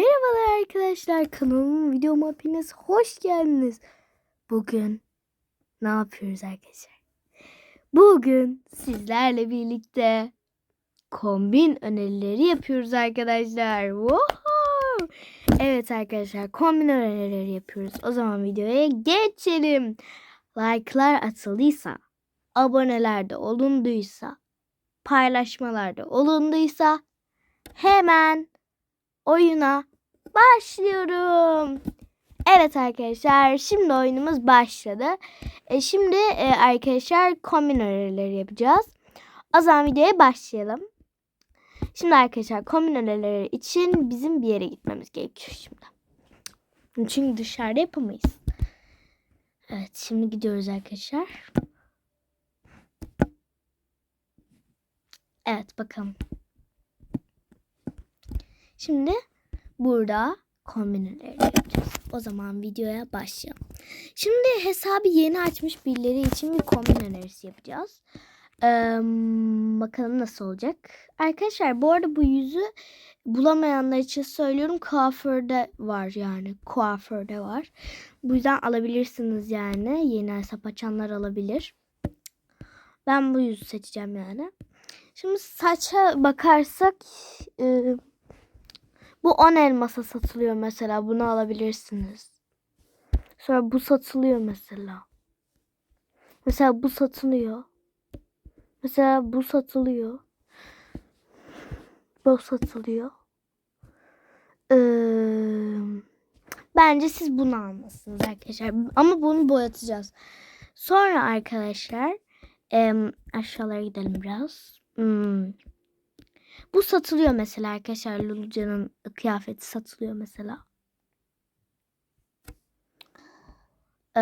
Merhabalar arkadaşlar kanalıma videoma hepiniz hoş geldiniz. Bugün ne yapıyoruz arkadaşlar? Bugün sizlerle birlikte kombin önerileri yapıyoruz arkadaşlar. Woohoo! Evet arkadaşlar kombin önerileri yapıyoruz. O zaman videoya geçelim. Like'lar atıldıysa, abonelerde olunduysa, paylaşmalarda olunduysa hemen oyuna başlıyorum. Evet arkadaşlar şimdi oyunumuz başladı. E, şimdi e, arkadaşlar kombin önerileri yapacağız. O zaman videoya başlayalım. Şimdi arkadaşlar kombin önerileri için bizim bir yere gitmemiz gerekiyor şimdi. Çünkü dışarıda yapamayız. Evet şimdi gidiyoruz arkadaşlar. Evet bakalım. Şimdi burada kombinleri yapacağız. O zaman videoya başlayalım. Şimdi hesabı yeni açmış birileri için bir kombin önerisi yapacağız. Ee, bakalım nasıl olacak. Arkadaşlar bu arada bu yüzü bulamayanlar için söylüyorum. Kuaförde var yani. Kuaförde var. Bu yüzden alabilirsiniz yani. Yeni hesap açanlar alabilir. Ben bu yüzü seçeceğim yani. Şimdi saça bakarsak e, bu 10 elmasa satılıyor mesela. Bunu alabilirsiniz. Sonra bu satılıyor mesela. Mesela bu satılıyor. Mesela bu satılıyor. Bu satılıyor. Ee, bence siz bunu almalısınız arkadaşlar. Ama bunu boyatacağız. Sonra arkadaşlar em, aşağılara gidelim biraz. Hmm. Bu satılıyor mesela arkadaşlar. Luluca'nın kıyafeti satılıyor mesela. Ee,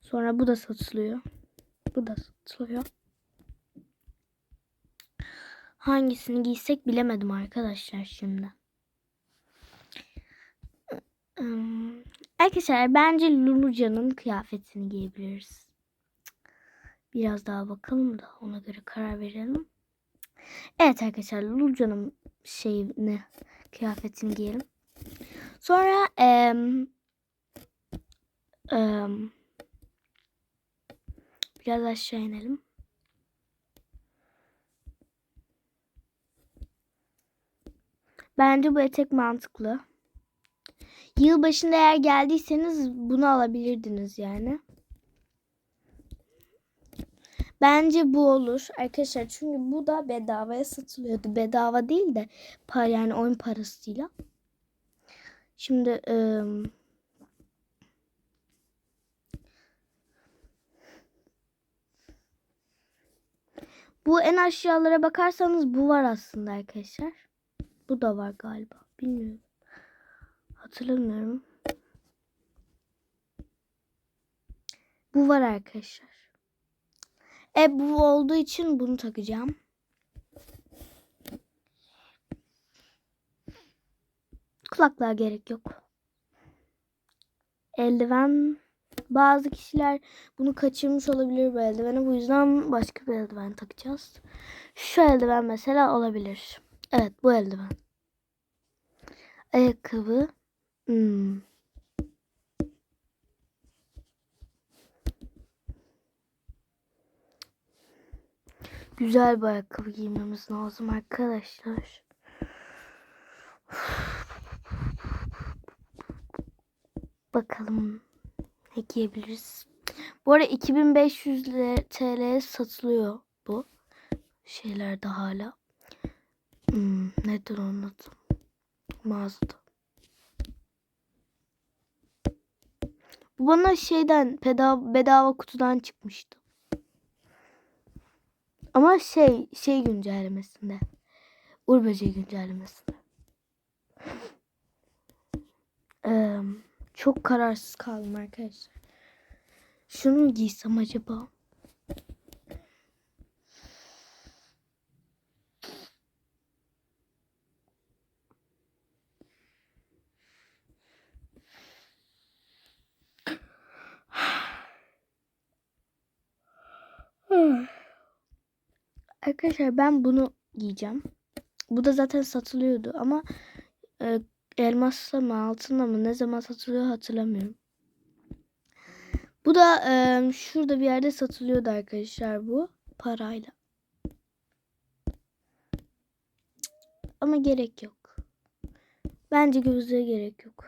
sonra bu da satılıyor. Bu da satılıyor. Hangisini giysek bilemedim arkadaşlar şimdi. Ee, arkadaşlar bence Luluca'nın kıyafetini giyebiliriz. Biraz daha bakalım da ona göre karar verelim. Evet arkadaşlar Luluca'nın şeyini kıyafetini giyelim. Sonra em, em, biraz aşağı inelim. Bence bu etek mantıklı. Yılbaşında eğer geldiyseniz bunu alabilirdiniz yani. Bence bu olur arkadaşlar. Çünkü bu da bedavaya satılıyordu. Bedava değil de para yani oyun parasıyla. Şimdi ıı, bu en aşağılara bakarsanız bu var aslında arkadaşlar. Bu da var galiba. Bilmiyorum. Hatırlamıyorum. Bu var arkadaşlar. E bu olduğu için bunu takacağım. Kulaklığa gerek yok. Eldiven bazı kişiler bunu kaçırmış olabilir bu eldiveni. Bu yüzden başka bir eldiven takacağız. Şu eldiven mesela olabilir. Evet bu eldiven. Ayakkabı. Hmm. Güzel bir ayakkabı giymemiz lazım arkadaşlar. Bakalım ne giyebiliriz. Bu arada 2500 TL satılıyor bu şeylerde hala. Hmm, nedir onun? Mağazada. Bu bana şeyden bedava, bedava kutudan çıkmıştı. Ama şey şey güncellemesinde. Uğur güncellemesinde. Ee, çok kararsız kaldım arkadaşlar. Şunu giysem acaba? Arkadaşlar ben bunu giyeceğim. Bu da zaten satılıyordu ama e, elmasla mı altınla mı ne zaman satılıyor hatırlamıyorum. Bu da e, şurada bir yerde satılıyordu arkadaşlar bu parayla. Ama gerek yok. Bence gözlüğe gerek yok.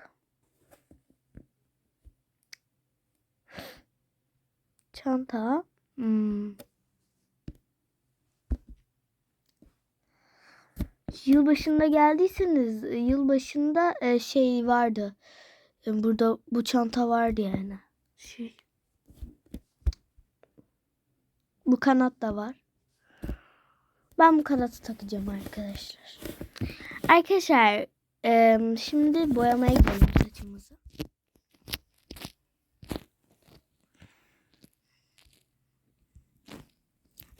Çanta. Hmm. Yılbaşında geldiyseniz yılbaşında e, şey vardı. E, Burada bu çanta vardı yani. Şey. Bu kanat da var. Ben bu kanatı takacağım arkadaşlar. Arkadaşlar e, şimdi boyamaya gidelim saçımızı.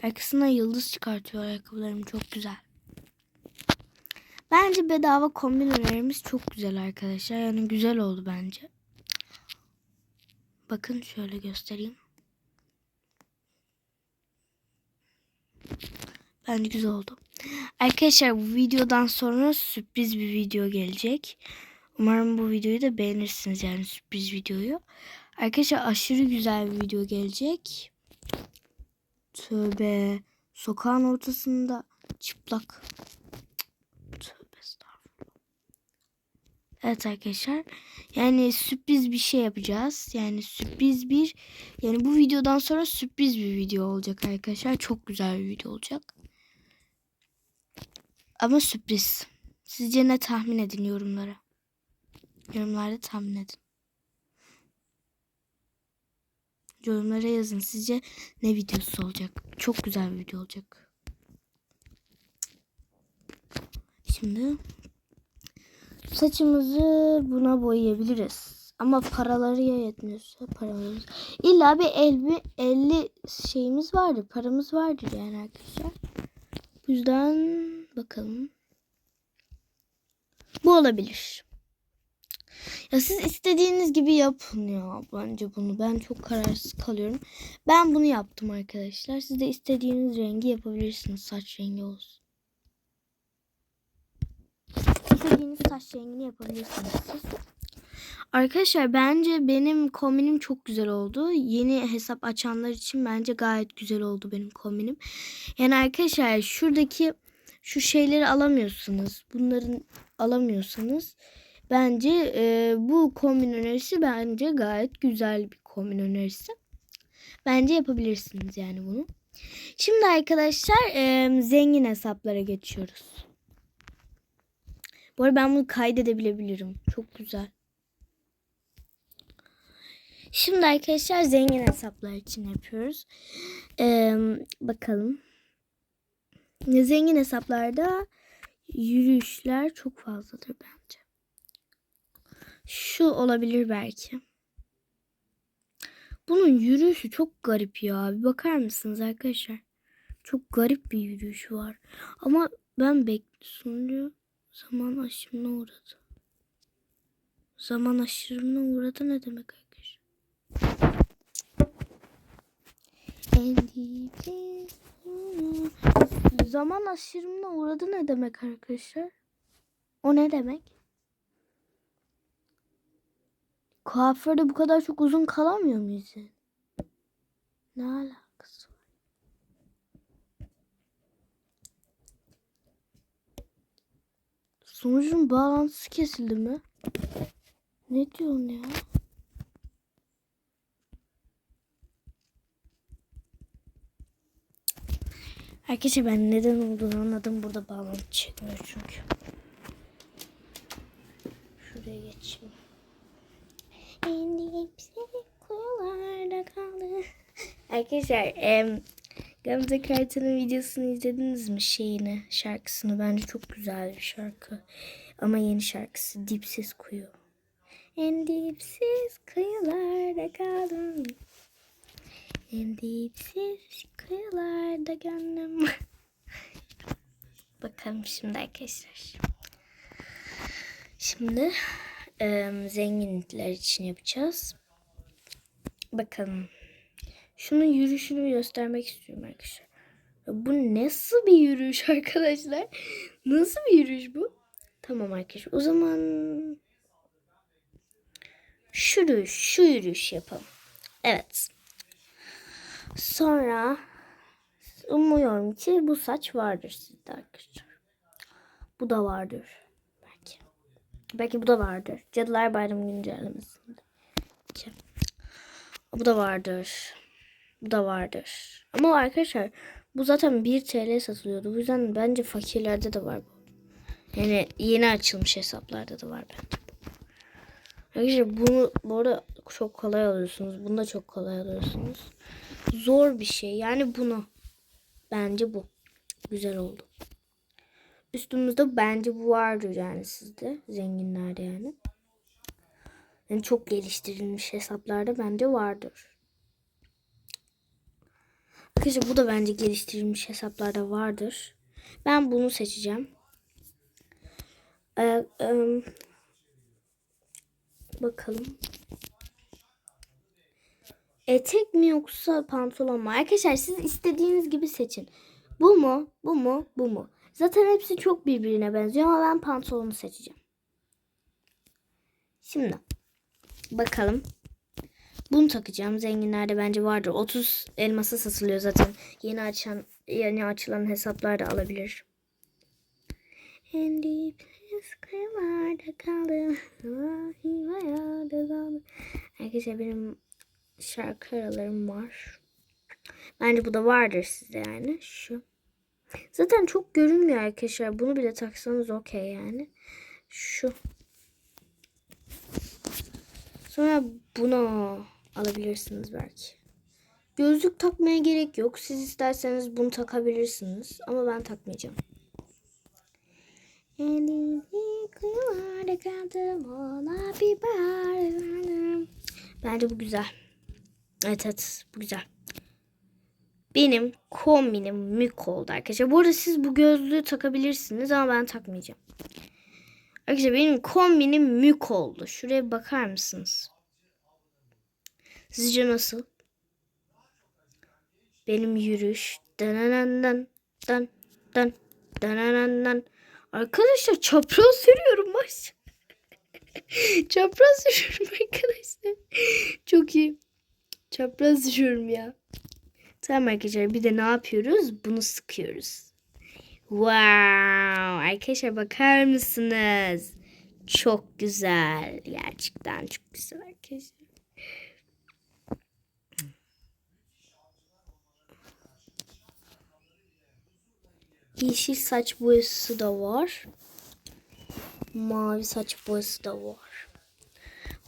Arkasına yıldız çıkartıyor ayakkabılarım çok güzel. Bence bedava kombin önerimiz çok güzel arkadaşlar. Yani güzel oldu bence. Bakın şöyle göstereyim. Bence güzel oldu. Arkadaşlar bu videodan sonra sürpriz bir video gelecek. Umarım bu videoyu da beğenirsiniz yani sürpriz videoyu. Arkadaşlar aşırı güzel bir video gelecek. Tövbe. Sokağın ortasında çıplak. Tövbe estağfurullah. Evet arkadaşlar. Yani sürpriz bir şey yapacağız. Yani sürpriz bir yani bu videodan sonra sürpriz bir video olacak arkadaşlar. Çok güzel bir video olacak. Ama sürpriz. Sizce ne tahmin edin yorumlara. Yorumlarda tahmin edin. Yorumlara yazın. Sizce ne videosu olacak? Çok güzel bir video olacak. Şimdi saçımızı buna boyayabiliriz. Ama paraları ya yetmiyorsa paramız. İlla bir 50, 50 şeyimiz vardır. Paramız vardır yani arkadaşlar. Bu yüzden bakalım. Bu olabilir. Ya siz istediğiniz gibi yapın ya bence bunu. Ben çok kararsız kalıyorum. Ben bunu yaptım arkadaşlar. Siz de istediğiniz rengi yapabilirsiniz. Saç rengi olsun. İstediğiniz saç rengini yapabilirsiniz siz. Arkadaşlar bence benim kombinim çok güzel oldu. Yeni hesap açanlar için bence gayet güzel oldu benim kombinim. Yani arkadaşlar şuradaki şu şeyleri alamıyorsunuz. Bunların alamıyorsanız bence e, bu kombin önerisi bence gayet güzel bir kombin önerisi. Bence yapabilirsiniz yani bunu. Şimdi arkadaşlar e, zengin hesaplara geçiyoruz. Bu arada ben bunu kaydedebilebilirim. Çok güzel. Şimdi arkadaşlar zengin hesaplar için yapıyoruz. Ee, bakalım. Zengin hesaplarda yürüyüşler çok fazladır bence. Şu olabilir belki. Bunun yürüyüşü çok garip ya. Bir bakar mısınız arkadaşlar? Çok garip bir yürüyüşü var. Ama ben bekliyorum. Zaman aşımına uğradı. Zaman aşırımına uğradı ne demek arkadaşlar? Zaman aşırımına uğradı ne demek arkadaşlar? O ne demek? Kuaförde bu kadar çok uzun kalamıyor muyuz? Ne alakası var? Sonucun bağlantısı kesildi mi? Ne diyorsun ya? Arkadaşlar ben neden olduğunu anladım. Burada bağlantı çekmiyor çünkü. Şuraya geçeyim. En hepsi kuyularda kaldı. Arkadaşlar em, Gamze Kartal'ın videosunu izlediniz mi? Şeyini şarkısını. Bence çok güzel bir şarkı. Ama yeni şarkısı Dipsiz Kuyu. En dipsiz kıyılarda kaldım. En dipsiz kıyılarda gönlüm. Bakalım şimdi arkadaşlar. Şimdi em, zenginlikler için yapacağız. Bakalım Şunun yürüyüşünü göstermek istiyorum arkadaşlar. Bu nasıl bir yürüyüş arkadaşlar? Nasıl bir yürüyüş bu? Tamam arkadaşlar. O zaman şu yürüyüş, şu yürüyüş yapalım. Evet. Sonra umuyorum ki bu saç vardır sizde arkadaşlar. Bu da vardır. Belki. Belki bu da vardır. Cadılar Bayramı güncellemesinde. Bu da vardır. Da vardır. Ama arkadaşlar bu zaten 1 TL satılıyordu. Bu yüzden bence fakirlerde de var bu. Yani yeni açılmış hesaplarda da var bence. Arkadaşlar bunu bu arada çok kolay alıyorsunuz. Bunu da çok kolay alıyorsunuz. Zor bir şey. Yani bunu. Bence bu. Güzel oldu. Üstümüzde bence bu vardır yani sizde. Zenginlerde yani. Yani çok geliştirilmiş hesaplarda bence vardır. Arkadaşlar bu da bence geliştirilmiş hesaplarda vardır. Ben bunu seçeceğim. Ee, em, bakalım. Etek mi yoksa pantolon mu? Arkadaşlar siz istediğiniz gibi seçin. Bu mu? Bu mu? Bu mu? Zaten hepsi çok birbirine benziyor ama ben pantolonu seçeceğim. Şimdi bakalım. Bunu takacağım. Zenginlerde bence vardır. 30 elması satılıyor zaten. Yeni açan yeni açılan hesaplar da alabilir. En deep kıyılarda. Arkadaşlar benim şarkı aralarım var. Bence bu da vardır sizde yani. Şu. Zaten çok görünmüyor arkadaşlar. Bunu bile taksanız okey yani. Şu. Sonra bunu alabilirsiniz belki. Gözlük takmaya gerek yok. Siz isterseniz bunu takabilirsiniz. Ama ben takmayacağım. Bence bu güzel. Evet evet bu güzel. Benim kombinim mük oldu arkadaşlar. Bu arada siz bu gözlüğü takabilirsiniz ama ben takmayacağım. Arkadaşlar benim kombinim mük oldu. Şuraya bakar mısınız? Sizce nasıl? Benim yürüyüş. Dananandan, dan, dan, dananandan. Arkadaşlar çapraz sürüyorum maş. çapraz sürüyorum arkadaşlar. Çok iyi. Çapraz sürüyorum ya. Tamam arkadaşlar bir de ne yapıyoruz? Bunu sıkıyoruz. Wow! Arkadaşlar bakar mısınız? Çok güzel. Gerçekten çok güzel arkadaşlar. Yeşil saç boyası da var. Mavi saç boyası da var.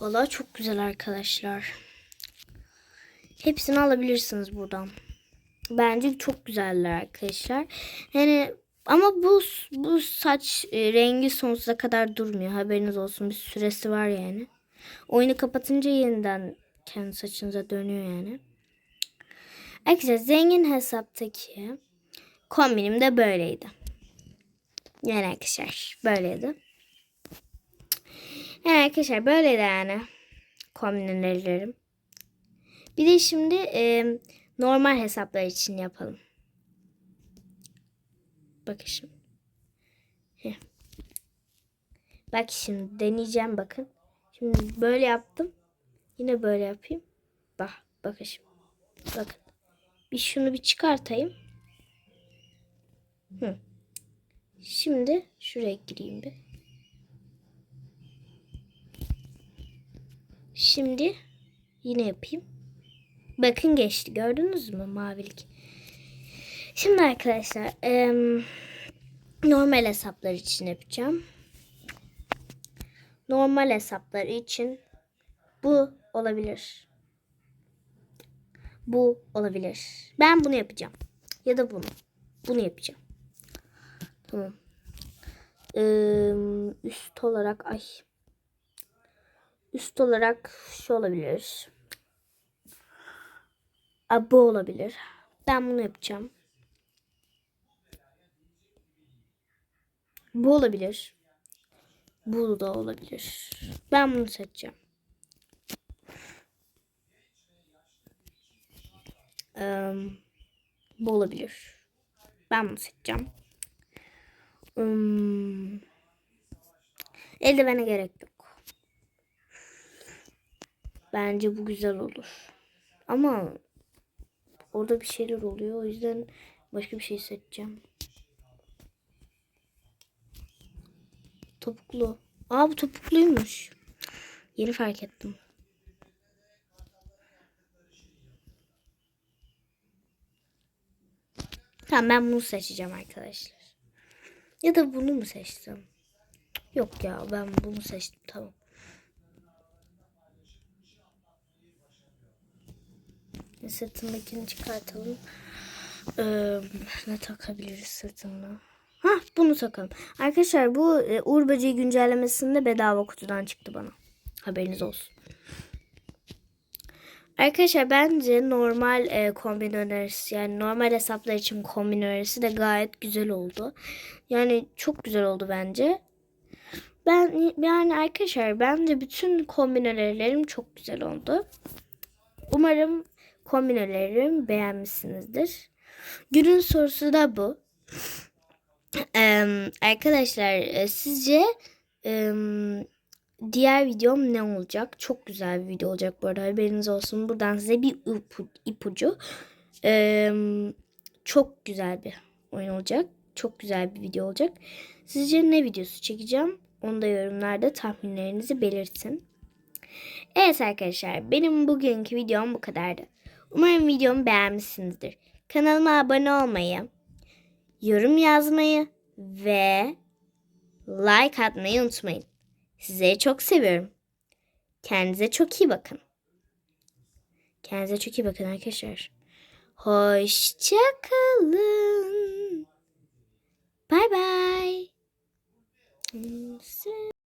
Vallahi çok güzel arkadaşlar. Hepsini alabilirsiniz buradan. Bence çok güzeller arkadaşlar. Yani ama bu bu saç e, rengi sonsuza kadar durmuyor. Haberiniz olsun bir süresi var yani. Oyunu kapatınca yeniden kendi saçınıza dönüyor yani. Arkadaşlar zengin hesaptaki kombinim de böyleydi. Yani arkadaşlar böyleydi. Yani arkadaşlar böyleydi yani kombinlerim. Bir de şimdi e, normal hesaplar için yapalım. Bakın şimdi. Bak şimdi deneyeceğim bakın. Şimdi böyle yaptım. Yine böyle yapayım. Bak bakın şimdi. Bakın. Bir şunu bir çıkartayım. Hı. Şimdi şuraya gireyim bir. Şimdi yine yapayım. Bakın geçti. Gördünüz mü mavilik? Şimdi arkadaşlar em, normal hesaplar için yapacağım. Normal hesaplar için bu olabilir. Bu olabilir. Ben bunu yapacağım. Ya da bunu. Bunu yapacağım. Tamam. Ee, üst olarak ay. Üst olarak şu olabilir. Aa, bu olabilir. Ben bunu yapacağım. Bu olabilir. Bu da olabilir. Ben bunu seçeceğim. Ee, bu olabilir. Ben bunu seçeceğim. Hmm. Eldivene gerek yok. Bence bu güzel olur. Ama orada bir şeyler oluyor. O yüzden başka bir şey seçeceğim. Topuklu. Aa bu topukluymuş. Yeni fark ettim. Tamam ben bunu seçeceğim arkadaşlar. Ya da bunu mu seçsem? Yok ya ben bunu seçtim tamam. Sırtındakini çıkartalım. Ee, ne takabiliriz sırtına? Ha bunu takalım. Arkadaşlar bu e, Uğur Böceği güncellemesinde bedava kutudan çıktı bana. Haberiniz olsun. Arkadaşlar bence normal e, kombin önerisi yani normal hesaplar için kombin önerisi de gayet güzel oldu. Yani çok güzel oldu bence. Ben yani arkadaşlar bence bütün kombin önerilerim çok güzel oldu. Umarım kombin önerilerimi beğenmişsinizdir. Günün sorusu da bu. Ee, arkadaşlar e, sizce e, diğer videom ne olacak? Çok güzel bir video olacak bu arada haberiniz olsun. Buradan size bir ipu, ipucu. Ee, çok güzel bir oyun olacak. Çok güzel bir video olacak. Sizce ne videosu çekeceğim? Onu da yorumlarda tahminlerinizi belirtin. Evet arkadaşlar benim bugünkü videom bu kadardı. Umarım videomu beğenmişsinizdir. Kanalıma abone olmayı, yorum yazmayı ve like atmayı unutmayın. Sizleri çok seviyorum. Kendinize çok iyi bakın. Kendinize çok iyi bakın arkadaşlar. Hoşçakalın. Bay bay.